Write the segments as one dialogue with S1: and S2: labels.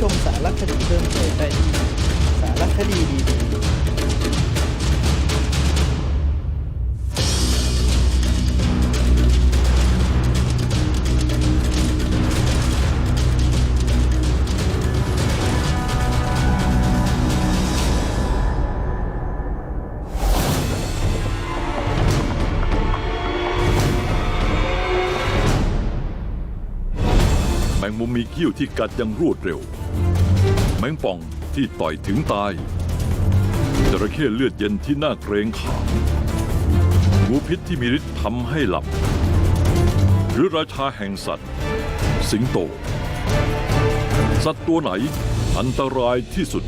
S1: ชมสารคดีเพิ่มเติมได้ที่สารคดีดี
S2: แมงมุมมีเขี้ยวที่กัดอยังรวดเร็ว แมงป่องที่ต่อยถึงตาย จระเข้เลือดเย็นที่น่าเกรงขามงูพิษที่มีฤทธิ์ทำให้หลับ หรือราชาแห่งสัตว์ สิงโต สัตว์ตัวไหนอันตรายที่สุด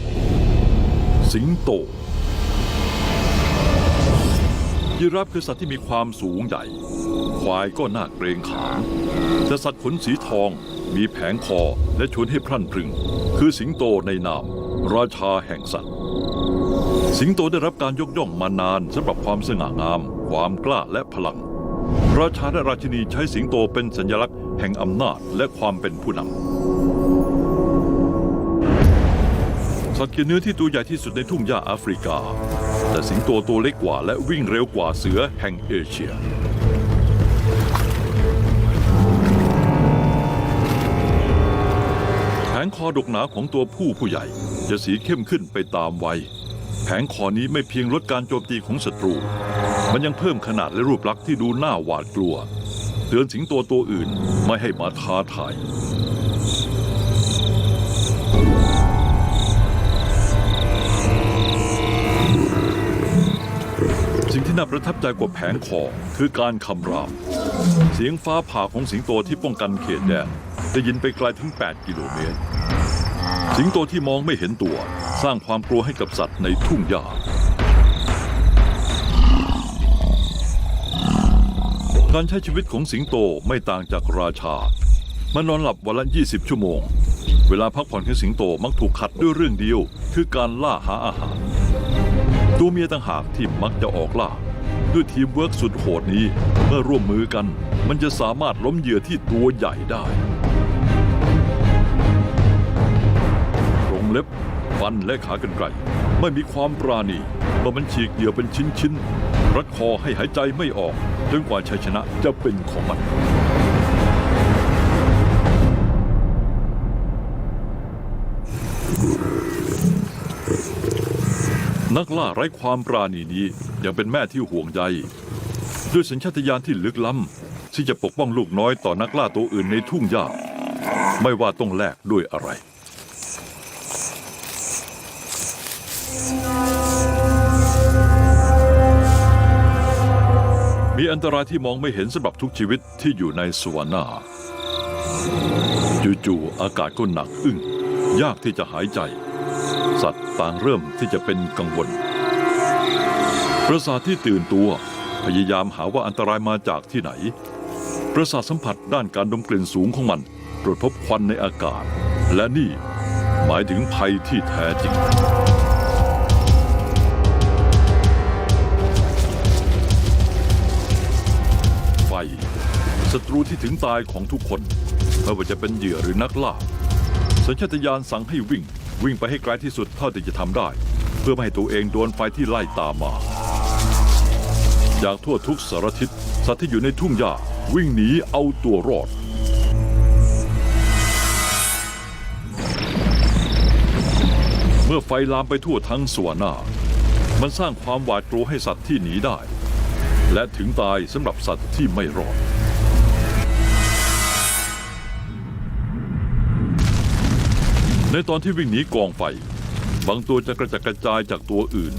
S2: สิงโตยีราฟคือสัตว์ที่มีความสูงใหญ่ ควายก็น่าเกรงขามแต่สัตว์ขนสีทอง มีแผงคอและชวนให้พรั่นพรึง คือสิงโตในนาม ราชาแห่งสัตว์ สิงโตได้รับการยกย่องมานานสำหรับความสง่างาม ความกล้าและพลัง ราชาและราชินีใช้สิงโตเป็นสัญลักษณ์แห่งอำนาจและความเป็นผู้นำสัตว์กินเนื้อที่ตัวใหญ่ที่สุดในทุ่งหญ้าแอฟริกา แต่สิงโตตัวเล็กกว่าและวิ่งเร็วกว่าเสือแห่งเอเชีย งคอดกหนาของตัวผู้ผู้ใหญ่ จะสีเข้มขึ้นไปตามวัยแผงคอนี้ไม่เพียงลดการโจมตีของศัตรู มันยังเพิ่มขนาดและรูปลักษณ์ที่ดูน่าหวาดกลัว เตือนสิงโตตัวอื่นไม่ให้มาท้าทายสิ่งที่น่าประทับใจกว่าแผงคอคือการคำราม เสียงฟ้าผ่าของสิงโตที่ป้องกันเขตแดน ได้ยินไปไกลถึง 8 กิโลเมตร สิงโตที่มองไม่เห็นตัว สร้างความกลัวให้กับสัตว์ในทุ่งหญ้า การใช้ชีวิตของสิงโตไม่ต่างจากราชา มันนอนหลับวันละ 20 ชั่วโมง เวลาพักผ่อนของสิงโตมักถูกขัดด้วยเรื่องเดียว คือการล่าหาอาหาร ตัวเมียต่างหากที่มักจะออกล่า ด้วยทีมเวิร์กสุดโหดนี้ เมื่อร่วมมือกัน มันจะสามารถล้มเหยื่อที่ตัวใหญ่ได้ เล็บ ฟันและขากรรไกรไม่มีความปราณีเมื่อมันฉีกเหยื่อเป็นชิ้นๆรัดคอให้หายใจไม่ออกจนกว่าชัยชนะจะเป็นของมันนักล่าไร้ความปราณีนี้ยังเป็นแม่ที่ห่วงใยด้วยสัญชาตญาณที่ลึกล้ำที่จะปกป้องลูกน้อยต่อนักล่าตัวอื่นในทุ่งหญ้า ไม่ว่าต้องแลกด้วยอะไร มีอันตรายที่มองไม่เห็นสำหรับทุกชีวิตที่อยู่ในสวรรค์นาจู่ๆอากาศก็หนักอึ้งยากที่จะหายใจ สัตว์ต่างเริ่มที่จะเป็นกังวล ประสาทที่ตื่นตัวพยายามหาว่าอันตรายมาจากที่ไหน ประสาทสัมผัสด้านการดมกลิ่นสูงของมันตรวจพบควันในอากาศ และนี่หมายถึงภัยที่แท้จริง ศัตรูที่ถึงตายของทุกคนไม่ว่าจะเป็นเหยื่อหรือนักล่า สัญชาตญาณสั่งให้วิ่ง วิ่งไปให้ไกลที่สุดเท่าที่จะทำได้ เพื่อไม่ให้ตัวเองโดนไฟที่ไล่ตามมาจากทั่วทุกสารทิศสัตว์ที่อยู่ในทุ่งหญ้าวิ่งหนีเอาตัวรอด เมื่อไฟลามไปทั่วทั้งสวนนามันสร้างความหวาดกลัวให้สัตว์ที่หนีได้ และถึงตายสำหรับสัตว์ที่ไม่รอด ในตอนที่วิ่งหนีกองไฟ บางตัวจะกระจัดกระจายจากตัวอื่น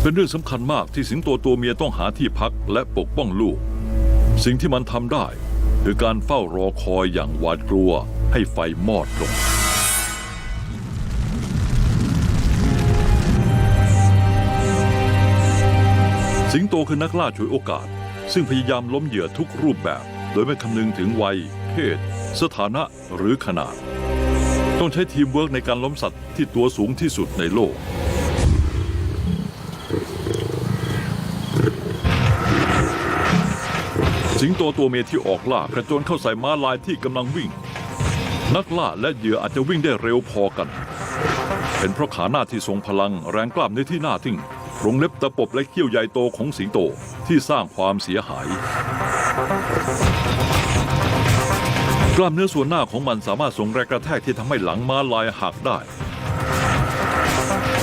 S2: เป็นเรื่องสำคัญมากที่สิงโตตัวเมียต้องหาที่พักและปกป้องลูก สิ่งที่มันทำได้ คือการเฝ้ารอคอยอย่างหวาดกลัวให้ไฟมอดลงสิงโตคือนักล่าฉวยโอกาส ซึ่งพยายามล้มเหยื่อทุกรูปแบบ โดยไม่คำนึงถึงวัย เพศ สถานะหรือขนาด ต้องใช้ทีมเวิร์กในการล้มสัตว์ที่ตัวสูงที่สุดในโลก สิงโตตัวเมียที่ออกล่ากระโจนเข้าใส่ม้าลายที่กำลังวิ่ง นักล่าและเหยื่ออาจจะวิ่งได้เร็วพอกัน เป็นเพราะขาหน้าที่ทรงพลังแรงกล้ามเนื้อที่หน้าทึ่งโรงเล็บตะปบและเขี้ยวใหญ่โตของสิงโตที่สร้างความเสียหาย กล้ามเนื้อส่วนหน้าของมันสามารถส่งแรงกระแทกที่ทำให้หลังม้าลายหักได้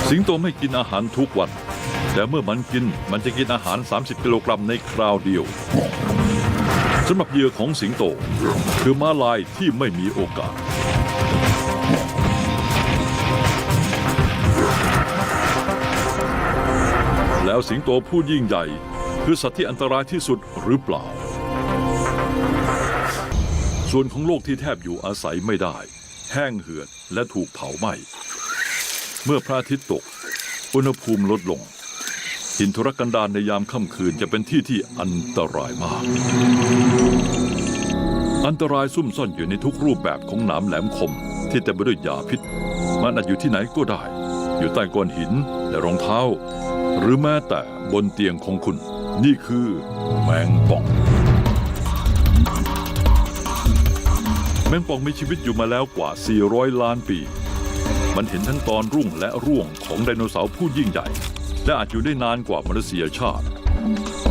S2: สิงโตไม่กินอาหารทุกวัน แต่เมื่อมันกินมันจะกินอาหาร 30 กิโลกรัมในคราวเดียวสำหรับเหยื่อของสิงโต คือม้าลายที่ไม่มีโอกาส แล้วสิงโตผู้ยิ่งใหญ่ คือสัตว์ที่อันตรายที่สุดหรือเปล่า ส่วนของโลกที่แทบอยู่อาศัยไม่ได้ แห้งเหือดและถูกเผาไหม้ เมื่อพระอาทิตย์ตก อุณหภูมิลดลงหินทุรกันดารในยามค่ำคืนจะเป็นที่ที่อันตรายมาก อันตรายซุ่มซ่อนอยู่ในทุกรูปแบบของหนามแหลมคม ที่เต็มไปด้วยยาพิษ มันอาจอยู่ที่ไหนก็ได้ อยู่ใต้ก้อนหินและรองเท้า หรือแม้แต่บนเตียงของคุณ นี่คือแมงป่อง มงป่องมีชีวิตอยู่มาแล้วกว่า 400 ล้านปี มันเห็นทั้งตอนรุ่งและร่วงของไดโนเสาร์ผู้ยิ่งใหญ่ และอาจอยู่ได้นานกว่ามนุษยชาติ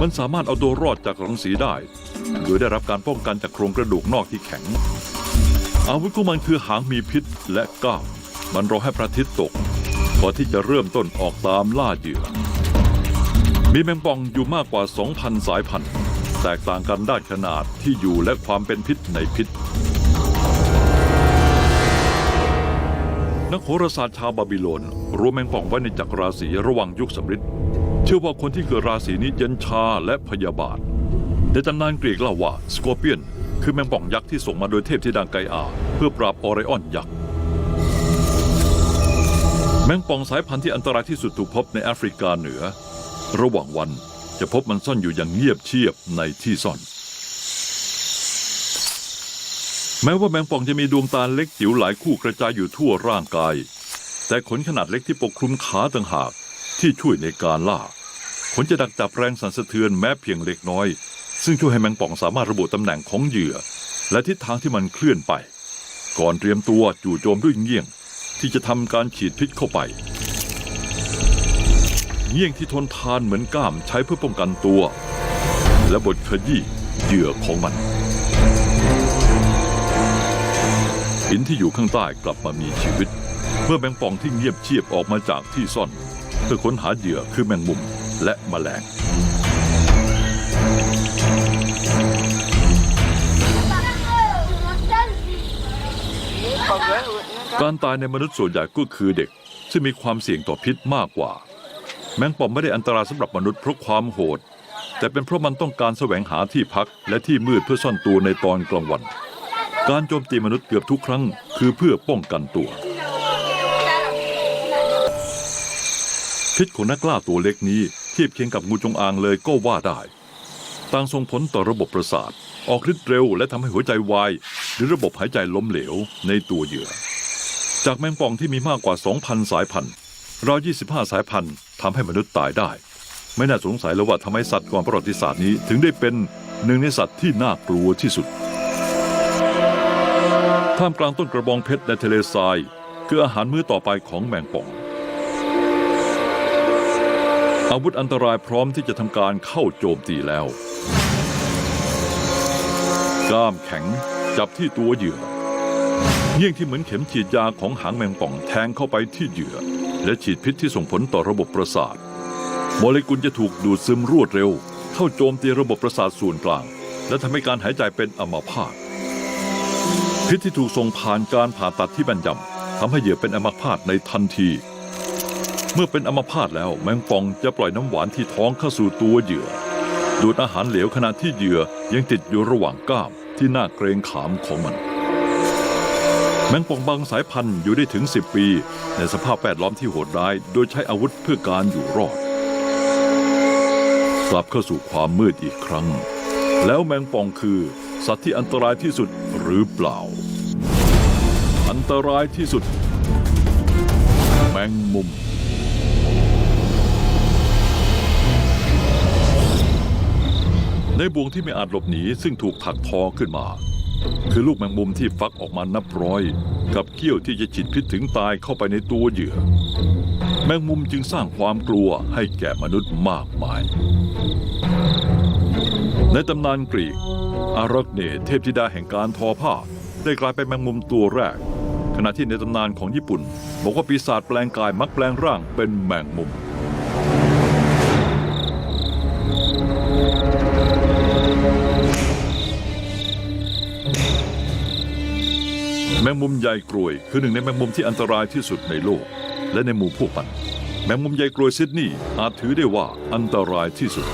S2: มันสามารถเอาตัวรอดจากรังสีได้ โดยได้รับการป้องกันจากโครงกระดูกนอกที่แข็ง อาวุธของมันคือหางมีพิษและก้ามมันรอให้พระอาทิตย์ตกก่อนที่จะเริ่มต้นออกตามล่าเหยื่อ มีแมงป่องอยู่มากกว่า 2,000 สายพันธุ์ แตกต่างกันด้านขนาดที่อยู่และความเป็นพิษในพิษ นักโหราศาสตร์ชาวบาบิโลนรวมแมงป่องไว้ในจักรราศีระหว่างยุคสำริดเชื่อว่าคนที่เกิดราศีนี้เย็นชาและพยาบาทในตำนานกรีกเล่าว่าสกอร์เปียน คือแมงป่องยักษ์ที่ส่งมาโดยเทพธิดาไกอา เพื่อปราบออไรออนยักษ์แมงป่องสายพันธุ์ที่อันตรายที่สุดถูกพบในแอฟริกาเหนือ ระหว่างวันจะพบมันซ่อนอยู่อย่างเงียบเชียบในที่ซ่อน แม้ว่าแมงป่องจะมีดวงตาเล็กจิ๋วหลายคู่กระจายอยู่ทั่วร่างกาย แต่ขนขนาดเล็กที่ปกคลุมขาต่างหากที่ช่วยในการล่า ขนจะดักจับแรงสั่นสะเทือนแม้เพียงเล็กน้อย ซึ่งช่วยให้แมงป่องสามารถระบุตำแหน่งของเหยื่อ และทิศทางที่มันเคลื่อนไป ก่อนเตรียมตัวจู่โจมด้วยเงี้ยง ที่จะทำการฉีดพิษเข้าไปเงี้ยงที่ทนทานเหมือนก้ามใช้เพื่อป้องกันตัว และบดขยี้เหยื่อของมัน หินที่อยู่ข้างใต้กลับมามีชีวิต เมื่อแมงป่องที่เงียบเชียบออกมาจากที่ซ่อน เพื่อค้นหาเหยื่อคือแมงมุมและแมลงการตายในมนุษย์ส่วนใหญ่ก็คือเด็กซึ่งมีความเสี่ยงต่อพิษมากกว่า แมงป่องไม่ได้อันตรายสำหรับมนุษย์เพราะความโหด แต่เป็นเพราะมันต้องการแสวงหาที่พักและที่มืดเพื่อซ่อนตัวในตอนกลางวัน การโจมตีมนุษย์เกือบทุกครั้ง คือเพื่อป้องกันตัว พิษของนักล่าตัวเล็กนี้เทียบเคียงกับงูจงอางเลยก็ว่าได้ ต่างส่งผลต่อระบบประสาท ออกฤทธิ์เร็วและทำให้หัวใจวาย หรือระบบหายใจล้มเหลวในตัวเหยื่อ จากแมงป่องที่มีมากกว่า 2,000 สายพันธุ์ราว25 สายพันธุ์ทำให้มนุษย์ตายได้ ไม่น่าสงสัยเลยว่าทำไมสัตว์ก่อนประวัติศาสตร์นี้ถึงได้เป็นหนึ่งในสัตว์ที่น่ากลัวที่สุด ท่ามกลางต้นกระบองเพชรและทะเลทราย คืออาหารมื้อต่อไปของแมงป่อง อาวุธอันตรายพร้อมที่จะทำการเข้าโจมตีแล้วกล้ามแข็งจับที่ตัวเหยื่อเยี่ยงที่เหมือนเข็มฉีดยาของหางแมงป่องแทงเข้าไปที่เหยื่อ และฉีดพิษที่ส่งผลต่อระบบประสาทโมเลกุลจะถูกดูดซึมรวดเร็ว เข้าโจมตีระบบประสาทส่วนกลาง และทำให้การหายใจเป็นอัมาพาต พิษที่ถูกส่งผ่านการผ่าตัดที่แม่นยำทำให้เหยื่อเป็นอัมพาตในทันที เมื่อเป็นอัมพาตแล้วแมงป่องจะปล่อยน้ำหวานที่ท้องเข้าสู่ตัวเหยื่อ ดูดอาหารเหลวขณะที่เหยื่อยังติดอยู่ระหว่างก้ามที่น่าเกรงขามของมัน แมงป่องบางสายพันธุ์อยู่ได้ถึง 10 ปี ในสภาพแวดล้อมที่โหดร้าย โดยใช้อาวุธเพื่อการอยู่รอด กลับเข้าสู่ความมืดอีกครั้ง แล้วแมงป่องคือสัตว์ที่อันตรายที่สุดหรือเปล่า ตรายที่สุด แมงมุม ในบ่วงที่ไม่อาจหลบหนีซึ่งถูกถักทอขึ้นมา คือลูกแมงมุมที่ฟักออกมานับร้อย กับเขี้ยวที่จะฉีดพิษถึงตายเข้าไปในตัวเหยื่อ แมงมุมจึงสร้างความกลัวให้แก่มนุษย์มากมาย ในตำนานกรีกอารักเนเทพธิดาแห่งการทอผ้า ได้กลายเป็นแมงมุมตัวแรก ขณะที่ในตำนานของญี่ปุ่น บอกว่าปีศาจแปลงกายมักแปลงร่างเป็นแมงมุม แมงมุมใยกรวย คือหนึ่งในแมงมุมที่อันตรายที่สุดในโลก และในหมู่พวกมัน แมงมุมใยกรวยซิดนีย์อาจถือได้ว่าอันตรายที่สุด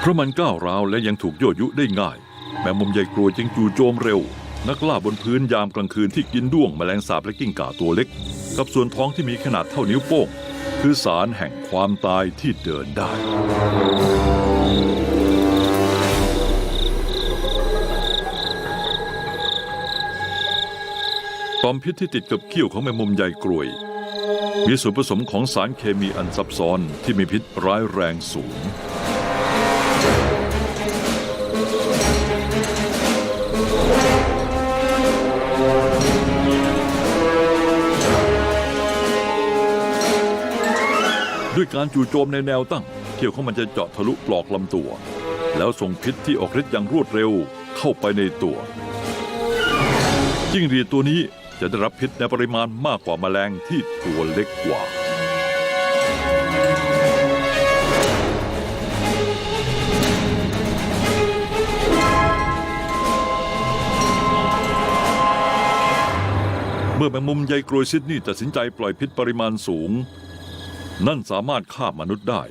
S2: เพราะมันก้าวร้าวและยังถูกยั่วยุได้ง่าย แมงมุมใยกรวยจึงจู่โจมเร็ว นักล่าบนพื้นยามกลางคืนที่กินด้วงแมลงสาบและกิ้งก่าตัวเล็ก กับส่วนท้องที่มีขนาดเท่านิ้วโป้ง คือสารแห่งความตายที่เดินได้ ตอมพิษที่ติดกับเขี้ยวของแมงมุมใหญ่กรวย มีส่วนผสมของสารเคมีอันซับซ้อนที่มีพิษร้ายแรงสูง ด้วยการจู่โจมในแนวตั้ง เขี้ยวของมันจะเจาะทะลุปลอกลำตัว แล้วส่งพิษที่ออกฤทธิ์อย่างรวดเร็วเข้าไปในตัว จิ้งหรีดตัวนี้จะได้รับพิษในปริมาณมากกว่าแมลงที่ตัวเล็กกว่า เมื่อแมงมุมใยกรวยซิดนีย์ตัดสินใจปล่อยพิษปริมาณสูง นั่นสามารถฆ่ามนุษย์ได้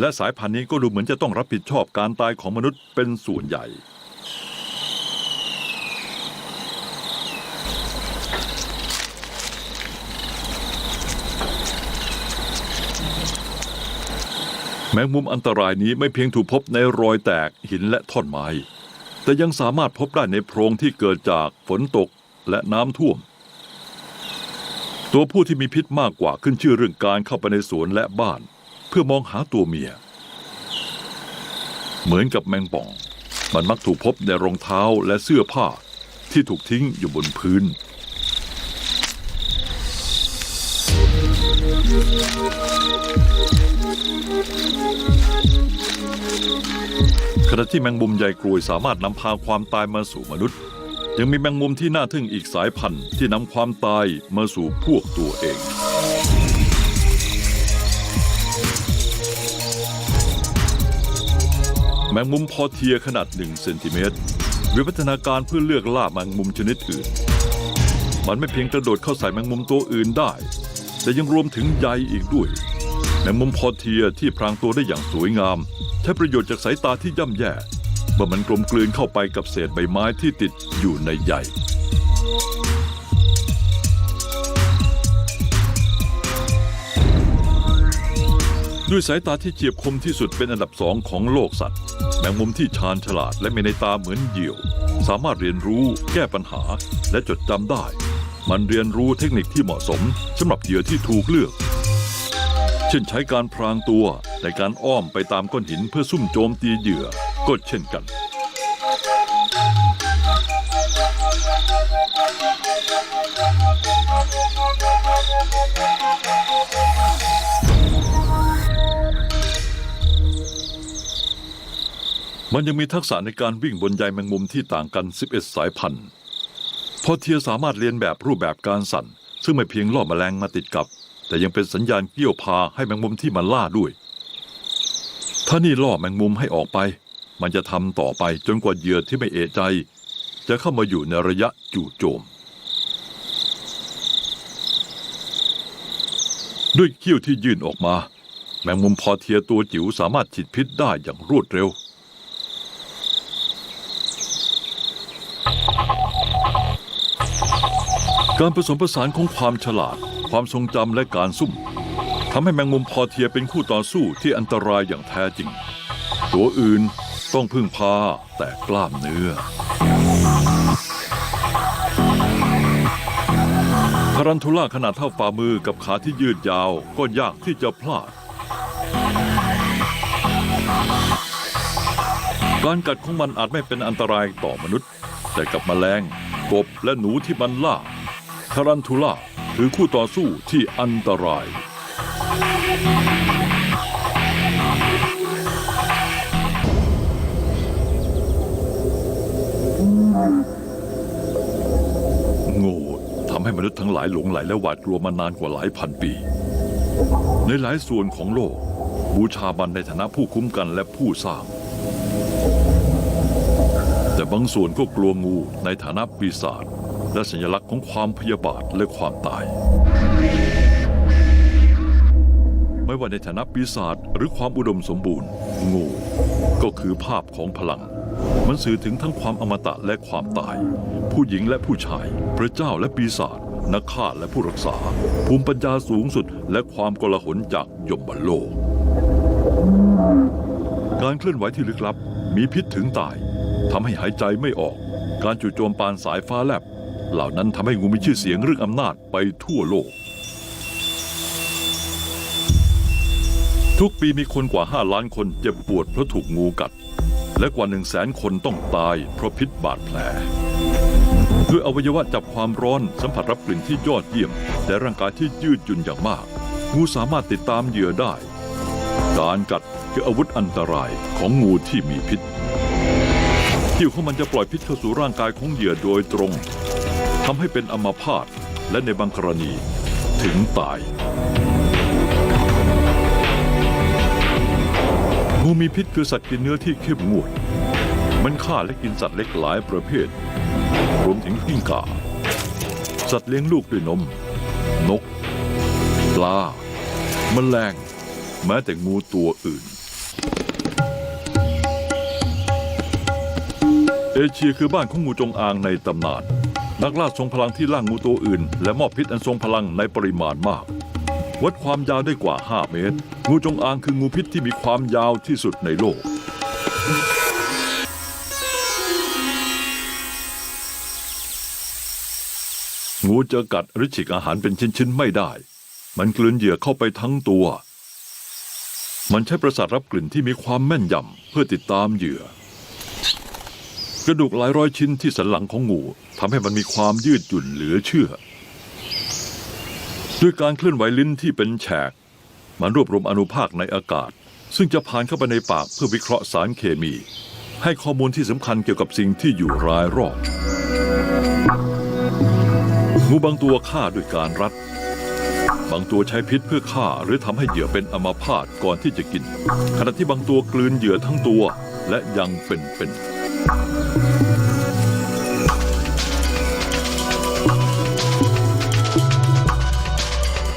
S2: และสายพันธุ์นี้ก็ดูเหมือนจะต้องรับผิดชอบการตายของมนุษย์เป็นส่วนใหญ่ แมงมุมอันตรายนี้ไม่เพียงถูกพบในรอยแตกหินและท่อนไม้ แต่ยังสามารถพบได้ในโพรงที่เกิดจากฝนตกและน้ำท่วม ตัวผู้ที่มีพิษมากกว่าขึ้นชื่อเรื่องการเข้าไปในสวนและบ้าน เพื่อมองหาตัวเมีย เหมือนกับแมงป่อง มันมักถูกพบในรองเท้าและเสื้อผ้าที่ถูกทิ้งอยู่บนพื้น ขณะที่แมงมุมใหญ่กรวยสามารถนำพาความตายมาสู่มนุษย์ ยังมีแมงมุมที่น่าทึ่งอีกสายพันธุ์ที่นำความตายมาสู่พวกตัวเอง แมงมุมพอเทียขนาด1เซนติเมตรวิวัฒนาการเพื่อเลือกล่าแมงมุมชนิดอื่น มันไม่เพียงกระโดดเข้าใส่แมงมุมตัวอื่นได้ แต่ยังรวมถึงใยอีกด้วย แมงมุมพอเทียที่พรางตัวได้อย่างสวยงาม ใช้ประโยชน์จากสายตาที่ย่ำแย่ เมื่อมันกลมกลืนเข้าไปกับเศษใบไม้ที่ติดอยู่ในใยด้วยสายตาที่เฉียบคมที่สุดเป็นอันดับสองของโลกสัตว์ แมงมุมที่ชาญฉลาดและมีในตาเหมือนเหยี่ยว สามารถเรียนรู้แก้ปัญหาและจดจำได้ มันเรียนรู้เทคนิคที่เหมาะสมสำหรับเหยื่อที่ถูกเลือก เช่นใช้การพรางตัวในการอ้อมไปตามก้อนหินเพื่อซุ่มโจมตีเหยื่อ ก็เช่นกัน มันยังมีทักษะในการวิ่งบนใยแมงมุมที่ต่างกัน 11 สายพันธุ์พอเทียสามารถเรียนแบบรูปแบบการสั่น ซึ่งไม่เพียงล่อแมลงมาติดกับ แต่ยังเป็นสัญญาณเกี่ยวพาให้แมงมุมที่มันล่าด้วย ถ้านี่ล่อแมงมุมให้ออกไป มันจะทำต่อไปจนกว่าเหยื่อที่ไม่เอะใจ จะเข้ามาอยู่ในระยะจู่โจม ด้วยเขี้ยวที่ยื่นออกมา แมงมุมพอเทียตัวจิ๋วสามารถฉีดพิษได้อย่างรวดเร็ว การผสมผสานของความฉลาด ความทรงจำและการซุ่มทำให้แมงมุมพอเทียเป็นคู่ต่อสู้ที่อันตรายอย่างแท้จริง ตัวอื่น ต้องพึ่งพาแต่กล้ามเนื้อทารันทูล่าขนาดเท่าฝ่ามือกับขาที่ยืดยาวก็ยากที่จะพลาด การกัดของมันอาจไม่เป็นอันตรายต่อมนุษย์ แต่กับแมลงกบและหนูที่มันล่าทารันทูล่าคือคู่ต่อสู้ที่อันตราย ให้มนุษย์ทั้งหลายหลงไหลและหวาดกลัวมานานกว่าหลายพันปี ในหลายส่วนของโลก บูชามันในฐานะผู้คุ้มกันและผู้สร้าง แต่บางส่วนก็กลัวงูในฐานะปีศาจและสัญลักษณ์ของความพยาบาทและความตาย ไม่ว่าในฐานะปีศาจหรือความอุดมสมบูรณ์ งูก็คือภาพของพลัง มันสื่อถึงทั้งความอมตะและความตาย ผู้หญิงและผู้ชาย พระเจ้าและปีศาจนักฆ่าและผู้รักษา ภูมิปัญญาสูงสุด และความกลาหนจากยมบโลก การเคลื่อนไหวที่ลึกลับ มีพิษถึงตายทำให้หายใจไม่ออก การจู่โจมปานสายฟ้าแลบ เหล่านั้นทำให้งูมีชื่อเสียงเรื่องอำนาจไปทั่วโลก ทุกปีมีคนกว่า 5 ล้านคนเจ็บปวดเพราะถูกงูกัด และกว่า1 0 0 0 0แสนคนต้องตายเพราะพิษบาดแผล ด้วยอวัยวะจับความร้อนสัมผัสรับกลิ่นที่ยอดเยี่ยม และร่างกายที่ยืดหยุ่นอย่างมาก งูสามารถติดตามเหยื่อได้ การกัดคืออาวุธอันตรายของงูที่มีพิษคิ้วของมันจะปล่อยพิษเข้าสู่ร่างกายของเหยื่อโดยตรงทำให้เป็นอัมาพาตและในบางกรณีถึงตาย งูมีพิษคือสัตว์กินเนื้อที่เข้มงวด มันฆ่าและกินสัตว์เล็กหลายประเภท รวมถึงกิ้งก่า สัตว์เลี้ยงลูกด้วยนม นก ปลา แมลง แม้แต่งูตัวอื่น เอเชียคือบ้านของงูจงอางในตำนาน นักล่าทรงพลังที่ล่างงูตัวอื่น และมอบพิษอันทรงพลังในปริมาณมาก วัดความยาวได้กว่า 5 เมตร งูจงอางคืองูพิษที่มีความยาวที่สุดในโลก งูจะกัดหรือฉีกอาหารเป็นชิ้นๆไม่ได้ มันกลืนเหยื่อเข้าไปทั้งตัว มันใช้ประสาทรับกลิ่นที่มีความแม่นยำเพื่อติดตามเหยื่อกระดูกหลายร้อยชิ้นที่สันหลังของงูทำให้มันมีความยืดหยุ่นเหลือเชื่อ ด้วยการเคลื่อนไหวลิ้นที่เป็นแฉก มันรวบรวมอนุภาคในอากาศ ซึ่งจะผ่านเข้าไปในปากเพื่อวิเคราะห์สารเคมี ให้ข้อมูลที่สำคัญเกี่ยวกับสิ่งที่อยู่รายรอบงูบางตัวฆ่าด้วยการรัด บางตัวใช้พิษเพื่อฆ่าหรือทำให้เหยื่อเป็นอัมาพาตก่อนที่จะกิน ขณะที่บางตัวกลืนเหยื่อทั้งตัวและยังเป็นๆ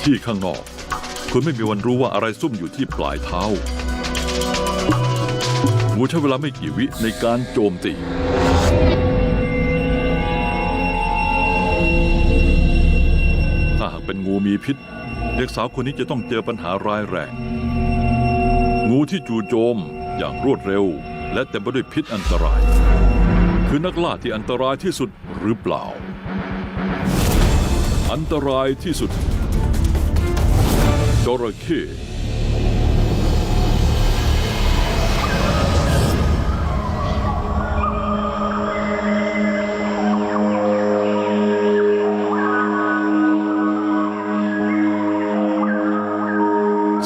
S2: ที่ข้างนอก คุณไม่มีวันรู้ว่าอะไรซุ่มอยู่ที่ปลายเท้างูใช้เวลาไม่กี่วิในการโจมตีถ้าหากเป็นงูมีพิษ เด็กสาวคนนี้จะต้องเจอปัญหาร้ายแรง งูที่จู่โจมอย่างรวดเร็ว และเต็มไปด้วยพิษอันตราย คือนักล่าที่อันตรายที่สุดหรือเปล่า อันตรายที่สุด ระเข้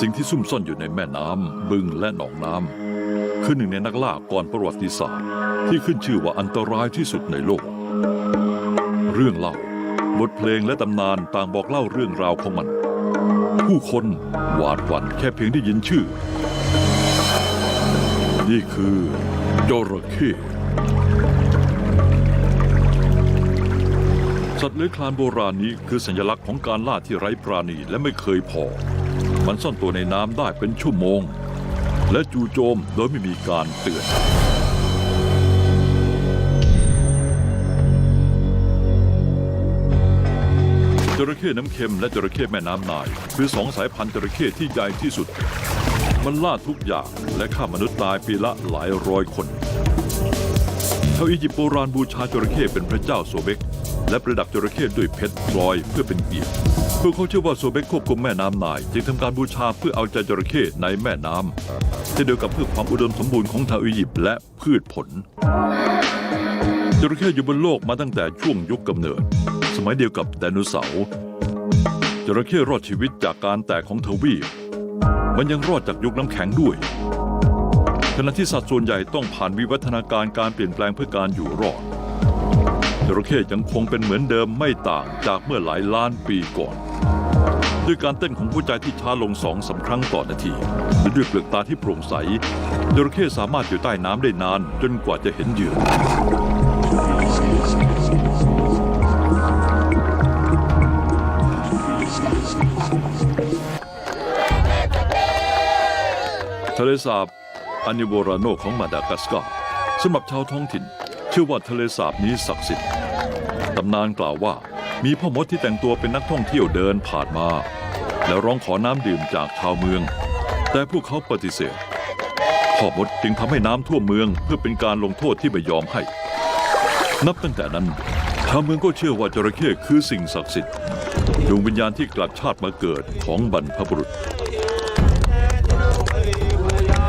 S2: สิ่งที่ซุ่มซ่อนอยู่ในแม่น้ำบึงและหนองน้ำคือหนึ่งในนักล่าก่อนประวัติศาสตร์ ที่ขึ้นชื่อว่าอันตรายที่สุดในโลก เรื่องเล่าบทเพลงและตำนานต่างบอกเล่าเรื่องราวของมัน ผู้คนหวาดหวั่นแค่เพียงได้ยินชื่อ นี่คือจระเข้สัตว์เลื้อยคลานโบราณนี้คือสัญลักษณ์ของการล่าที่ไร้ปราณีและไม่เคยพอ มันซ่อนตัวในน้ำได้เป็นชั่วโมง และจู่โจมโดยไม่มีการเตือน ระเข้น้ำเค็มและจระเข้แม่น้ำนาย คือสองสายพันธุ์จระเข้ที่ใหญ่ที่สุด มันล่าทุกอย่างและฆ่ามนุษย์ตายปีละหลายร้อยคนชาวอียิปต์โบราณบูชาจระเข้เป็นพระเจ้าโซเบก และประดับจระเข้ด้วยเพชรพลอยเพื่อเป็นเกียรติพวกเขาเชื่อว่าโซเบกควบคุมแม่น้ำนาย จึงทำการบูชาเพื่อเอาใจจระเข้ในแม่น้ำเช่นเดียวกับเพื่อความอุดมสมบูรณ์ของทางอียิปต์และพืชผลจระเข้อยู่บนโลกมาตั้งแต่ช่วงยุคกำเนิด มัยเดียวกับไดโนเสาร์จระเข้รอดชีวิตจากการแตกของทวีปมันยังรอดจากยุคน้ำแข็งด้วยขณะที่สัตว์ส่วนใหญ่ต้องผ่านวิวัฒนาการการเปลี่ยนแปลงเพื่อการอยู่รอดจระเข้ยังคงเป็นเหมือนเดิมไม่ต่างจากเมื่อหลายล้านปีก่อน ด้วยการเต้นของหัวใจที่ช้าลงสองสาครั้งต่อนาทีและด้วยเปลือกตาที่โปร่งใสจระเข้สามารถอยู่ใต้น้ำได้นานจนกว่าจะเห็นเหยื่อ ทะเลสาบอานิโวราโนของมาดากัสการ์สำหรับชาวท้องถิ่นเชื่อว่าทะเลสาบนี้ศักดิ์สิทธิ์ตำนานกล่าวว่ามีพ่อมดที่แต่งตัวเป็นนักท่องเที่ยวเดินผ่านมา แล้วร้องขอน้ำดื่มจากชาวเมือง แต่พวกเขาปฏิเสธพ่อมดจึงทำให้น้ำท่วมเมืองเพื่อเป็นการลงโทษที่ไม่ยอมให้ นับตั้งแต่นั้นชาวเมืองก็เชื่อว่าจระเข้คือสิ่งศักดิ์สิทธิ์ดวงวิญญาณที่กลับชาติมาเกิดของบรรพบุรุษ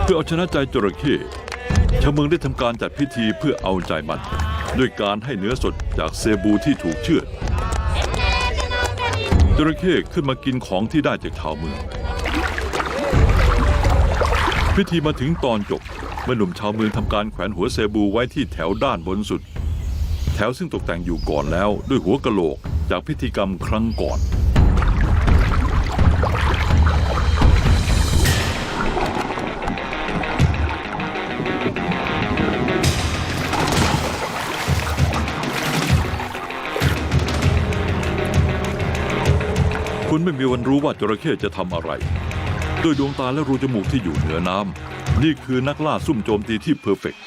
S2: เพื่อเอาชนะใจจระเข้ชาวเมืองได้ทำการจัดพิธีเพื่อเอาใจมัน ด้วยการให้เนื้อสดจากเซบูที่ถูกเชือดจระเข้ขึ้นมากินของที่ได้จากชาวเมือง พิธีมาถึงตอนจบเมื่อหนุ่มชาวเมืองทำการแขวนหัวเซบูไว้ที่แถวด้านบนสุด แถวซึ่งตกแต่งอยู่ก่อนแล้วด้วยหัวกะโหลกจากพิธีกรรมครั้งก่อน คุณไม่มีวันรู้ว่าจระเข้จะทำอะไร ด้วยดวงตาและรูจมูกที่อยู่เหนือน้ำนี่คือนักล่าซุ่มโจมตีที่เพอร์เฟกต์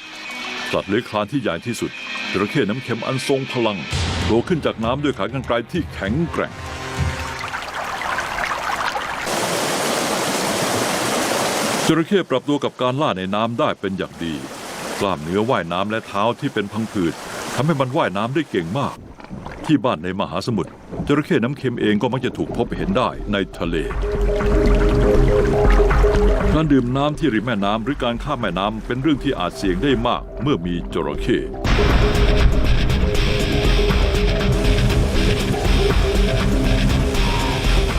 S2: สัตว์เลื้อยคลานที่ใหญ่ที่สุด จระเข้น้ำเค็มอันทรงพลังโผล่ขึ้นจากน้ำด้วยขากรรไกรที่แข็งแกร่งจระเข้ปรับตัวกับการล่าในน้ำได้เป็นอย่างดี กล้ามเนื้อว่ายน้ำและเท้าที่เป็นพังผืดทำให้มันว่ายน้ำได้เก่งมาก ที่บ้านในมหาสมุทรจระเข้น้ำเค็มเองก็มักจะถูกพบเห็นได้ในทะเล การดื่มน้ำที่ริมแม่น้ำหรือการข้ามแม่น้ำเป็นเรื่องที่อาจเสี่ยงได้มากเมื่อมีจระเข้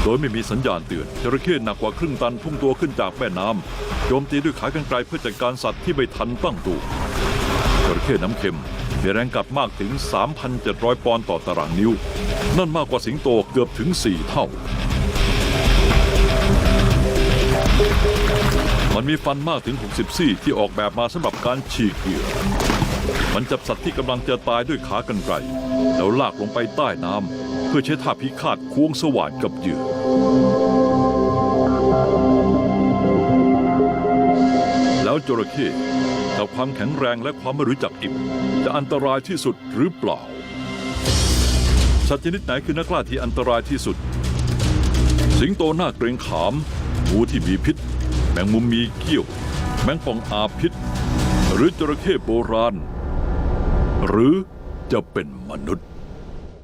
S2: โดยไม่มีสัญญาณเตือนจระเข้หนักกว่าครึ่งตันพุ่งตัวขึ้นจากแม่น้ำโจมตีด้วยขากรรไกรเพื่อจัดการสัตว์ที่ไม่ทันตั้งตัวจระเข้น้ำเค็ม มีแรงกัดมากถึง 3,700 ปอนด์ต่อตารางนิ้ว นั่นมากกว่าสิงโตเกือบถึง 4 เท่า มันมีฟันมากถึง 60 ซี่ที่ออกแบบมาสำหรับการฉีกเหยื่อ มันจับสัตว์ที่กำลังจะตายด้วยขากรรไกรแล้วลากลงไปใต้น้ำเพื่อใช้ท่าพิฆาตควงสว่านกับเหยื่อแล้วจระเข้ แต่ความแข็งแรงและความไม่รู้จักอิ่มจะอันตรายที่สุดหรือเปล่า สัตว์ชนิดไหนคือนักล่าที่อันตรายที่สุด สิงโตหน้าเกรงขามงูที่มีพิษ แมงมุมมีเกี้ยว แมงป่องอาพิษ หรือจระเข้โบราณ หรือจะเป็นมนุษย์